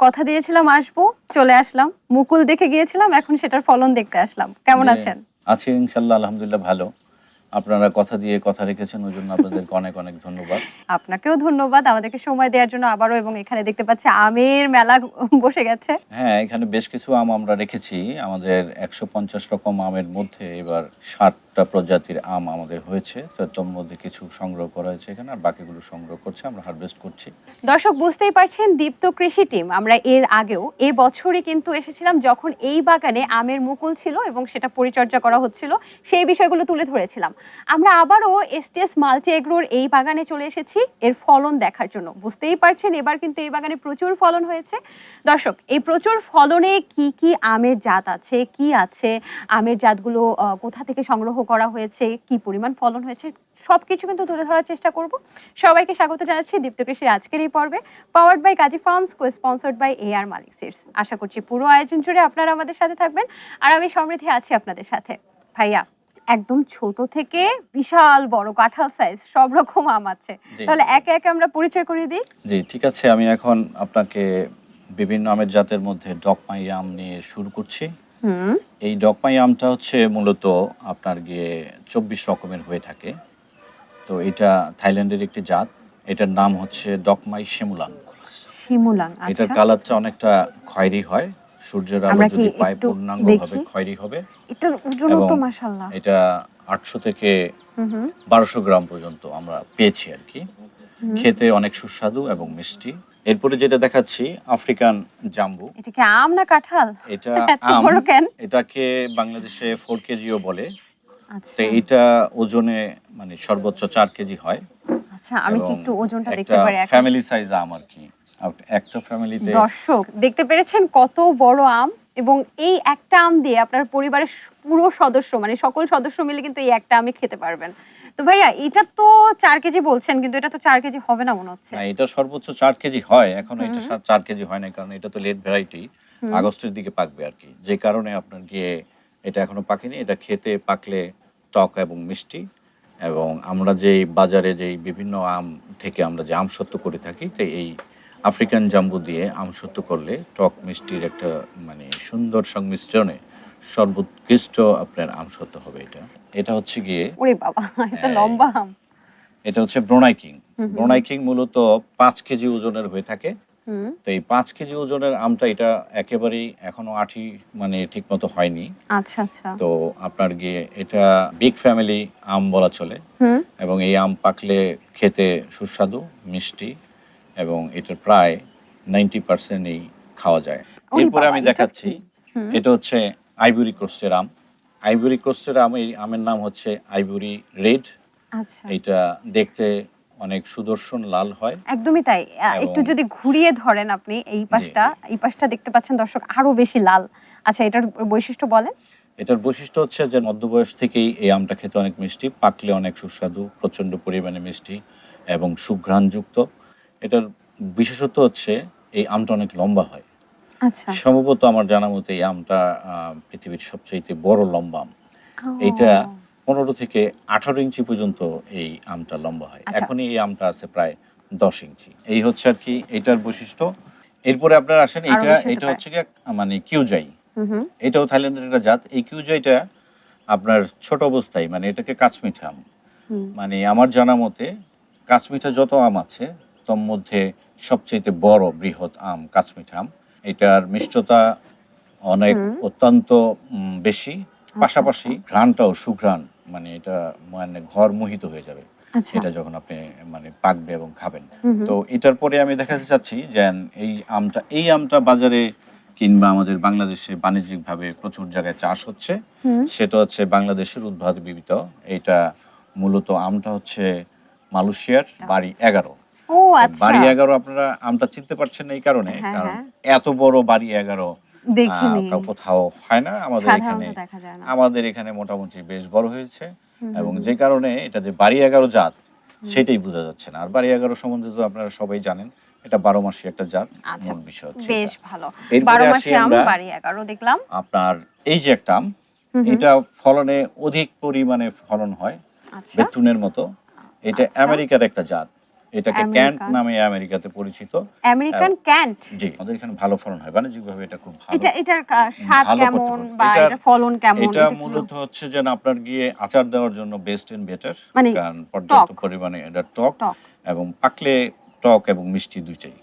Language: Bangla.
কথা দিয়েছিলাম আসব চলে আসলাম। মুকুল দেখে গিয়েছিলাম এখন সেটার ফলন দেখতে আসলাম। কেমন আছেন? আছি ইনশাল্লাহ আলহামদুলিল্লাহ ভালো। আপনারা কথা দিয়ে কথা রেখেছেন ওই জন্য আপনাদেরকে অনেক অনেক ধন্যবাদ। আপনাকেও ধন্যবাদ। আমাদেরকে সময় দেওয়ার জন্য আবারও এবং এখানে দেখতে পাচ্ছি আমের মেলা বসে গেছে। হ্যাঁ এখানে বেশ কিছু আম আমরা রেখেছি। আমাদের একশো পঞ্চাশ রকম আমের মধ্যে এবার ষাটটা প্রজাতির আম আমাদের হয়েছে। তো তোর মধ্যে কিছু সংগ্রহ করা হয়েছে এখানে আর বাকিগুলো সংগ্রহ করছে আমরা হারভেস্ট করছি। দর্শক বুঝতেই পারছেন দীপ্ত কৃষি টিম আমরা এর আগেও এ বছরই কিন্তু এসেছিলাম যখন এই বাগানে আমের মুকুল ছিল এবং সেটা পরিচর্যা করা হচ্ছিল সেই বিষয়গুলো তুলে ধরেছিলাম। আমরা আবারও এসটিএস মাল্টি এগ্রোর এই বাগানে চলে এসেছি। এর ফলন দেখার জন্য। বুঝতেই পারছেন, এবার কিন্তু এই বাগানে প্রচুর ফলন হয়েছে। দর্শক, এই প্রচুর ফলনে কি কি আমের জাত আছে, কি আছে, আমের জাতগুলো কোথা থেকে সংগ্রহ করা হয়েছে, কি পরিমাণ ফলন হয়েছে, সবকিছু কিন্তু তুলে ধরার চেষ্টা করব। সবাইকে স্বাগত জানাচ্ছি দীপ্ত কৃষির আজকের এই পর্বে powered by Kazi farms co sponsored by A R Malik seeds আশা করছি পুরো আয়োজন জুড়ে আপনারা আমাদের সাথে থাকবেন। আর আমি সমৃদ্ধি আছি আপনাদের সাথে। ভাইয়া একদম ছোট থেকে বিশাল বড় কাঁঠাল সাইজ সব রকম আম আছে। তাহলে একে একে আমরা পরিচয় করে দিই? জি ঠিক আছে আমি এখন আপনাকে বিভিন্ন আমের জাতের মধ্যে ডকমাই আম নিয়ে শুরু করছি। হুম। এই ডকমাই আমটা হচ্ছে মূলত আপনার গিয়ে চব্বিশ রকমের হয়ে থাকে। তো এটা থাইল্যান্ডের একটি জাত। এটার নাম হচ্ছে ডকমাই শিমুলাং শিমুলাং এটার আচ্ছা কালারটা অনেকটা খয়েরি হয়। সূর্যের আলো যদি পায় একটু পূর্ণাঙ্গভাবে দেখি? হবে। এটার ওজন তো মাশাআল্লাহ। এটা আটশো থেকে হুম হুম। বারোশো গ্রাম পর্যন্ত আমরা পেয়েছি আর কি। খেতে অনেক সুস্বাদু এবং মিষ্টি। এরপরে যেটা দেখাচ্ছি আফ্রিকান জাম্বু। এটা কি আম না কাঁঠাল? এটা আম। এটাকে বাংলাদেশে ফোর কেজিও বলে। আচ্ছা। তো এটা ওজনে মানে সর্বোচ্চ চার কেজি হয়। আচ্ছা আমি কি একটু ওজনটা দেখতে একটা পারি এখন? ফ্যামিলি সাইজ আম আর কি। আপ- একটা ফ্যামিলিতে দর্শক দেখতে পেরেছেন কত বড় আম? এবং এই একটা আম দিয়ে আপনার পরিবারের পুরো সদস্য মানে সকল সদস্য মিলে কিন্তু এই একটা আমি খেতে পারবেন। তো ভাইয়া এটা তো চার কেজি বলছেন কিন্তু এটা তো চার কেজি হবে না মনে হচ্ছে। এটা সর্বোচ্চ চার কেজি হয়। এখন এটা চার কেজি হয় না কারণ এটা তো লেট ভ্যারাইটি আগস্টের দিকে পাকবে আর কি। যে কারণে আপনার গিয়ে এটা এখনও পাকেনি। এটা খেতে পাকলে টক এবং মিষ্টি। এবং আমরা যে বাজারে যে বিভিন্ন আম থেকে আমরা যে আমসত্ব করে থাকি তো এই আফ্রিকান জাম্বু দিয়ে আমসত্ব করলে টক মিষ্টির একটা মানে সুন্দর সংমিশ্রণে সর্বোৎকৃষ্ট আপনার আমসত্ব হবে এটা। এটা হচ্ছে গিয়ে ওরে বাবা এটা। লম্বা আম। এটা হচ্ছে ব্রোনাই কিং। হুম হুম। ব্রোনাই কিং মূলত পাঁচ কেজি ওজনের হয়ে থাকে। তো এই পাঁচ কেজি ওজনের আমটা এটা একেবারেই এখনও আঠি মানে ঠিক মতো হয়নি। আচ্ছা আচ্ছা। তো আপনার গিয়ে এটা বিগ ফ্যামিলি আম বলা চলে। এবং এই আম পাকলে খেতে সুস্বাদু মিষ্টি। এবং এটার প্রায় নাইনটি পার্সেন্টই খাওয়া যায়। এরপরে আমি দেখাচ্ছি? এটা হচ্ছে আইভরি কোস্টের আম। আইভরি কোস্টের আম এই আমের নাম হচ্ছে আইভরি রেড এটা দেখতে অনেক সুদর্শন লাল হয়। একদমই তাই। একটু যদি ঘুরিয়ে ধরেন আপনি এই পাশটা এই পাশটা দেখতে পাচ্ছেন দর্শক আরও বেশি লাল। আচ্ছা এটার বৈশিষ্ট্য বলেন। এটার বৈশিষ্ট্য হচ্ছে যে মধ্যবয়স থেকেই এই আমটা খেতে অনেক মিষ্টি পাকলে অনেক সুস্বাদু প্রচণ্ড পরিমাণে মিষ্টি এবং সুঘ্রাণযুক্ত। এটার বিশেষত্ব হচ্ছে এই আমটা অনেক লম্বা হয়। আচ্ছা। সম্ভবত আমার জানা মতে এই আমটা পৃথিবীর সবচেয়ে বড় লম্বা আম। এইটা পনেরো থেকে আঠারো ইঞ্চি পর্যন্ত এই আমটা লম্বা হয়। আচ্ছা। এখনই এই আমটা আছে প্রায় দশ ইঞ্চি। এই হচ্ছে আর কি এটার বৈশিষ্ট্য। এরপরে আপনারা আসেন এটা এটা হচ্ছে কি মানে কিউজাই। এটাও থাইল্যান্ডের একটা জাত। এই কিউজাইটা আপনার ছোট অবস্থায় মানে এটাকে কাঁচমিঠা আম। মানে আমার জানা মতে কাঁচমিঠা যত আম আছে তোর মধ্যে সবচেয়ে বড় বৃহৎ আম কাঁচমিঠা আম। এটার মিষ্টতা অনেক অত্যন্ত বেশি। পাশাপাশি ঘ্রাণটাও সুঘ্রাণ মানে এটা মানে ঘর মোহিত হয়ে যাবে। আচ্ছা। এটা যখন আপনি মানে পাকবে এবং খাবেন। তো এটার পরে আমি দেখাতে চাচ্ছি যে এই আমটা এই আমটা বাজারে কিংবা আমাদের বাংলাদেশে বাণিজ্যিকভাবে প্রচুর জায়গায় চাষ হচ্ছে। সেটা হচ্ছে বাংলাদেশের উদ্ভাবিত। এটা মূলত আমটা হচ্ছে মালয়েশিয়ার বাড়ি এগারো। ও আচ্ছা। বাড়ি এগারো আপনারা আমটা চিনতে পারছেন না এই কারণে হ্যাঁ, কারণ হ্যাঁ। এত বড় বাড়ি এগারো দেখিনি। কোথাও হয় না। আমাদের এখানে আমাদের এখানে মোটামুটি বেশ বড় হয়েছে। এবং যে কারণে এটা যে বাড়ি এগারো জাত সেটাই বোঝা যাচ্ছে না। আর বাড়ি এগারো সম্বন্ধে তো আপনারা সবাই জানেন এটা বারো মাসি একটা জাত আচ্ছা, মূল বিষয় হচ্ছে বেশ ভালো। এরপরে বারো আসি আম বাড়ি দেখলাম। আপনার এই যে একটা আম এটা ফলনে অধিক পরিমাণে ফলন হয় আচ্ছা। বেতুনের মতো। এটা। আমেরিকার একটা জাত। এটাকে ক্যান্ট নামে আমেরিকাতে পরিচিত। American can't? জি আমাদের এখানে ভালো ফলন হয়। বাণিজ্যিকভাবে এটা খুব ভালো। এটা এটার স্বাদ কেমন বা এটা- এটা ফলন কেমন? এটা মূলত হচ্ছে যেন আপনার গিয়ে আচার দেওয়ার জন্য বেস্ট এন্ড বেটার মানে কারণ পর্যাপ্ত পরিমাণে এটা টক টক। এবং পাকলে টক এবং মিষ্টি দুইটাই।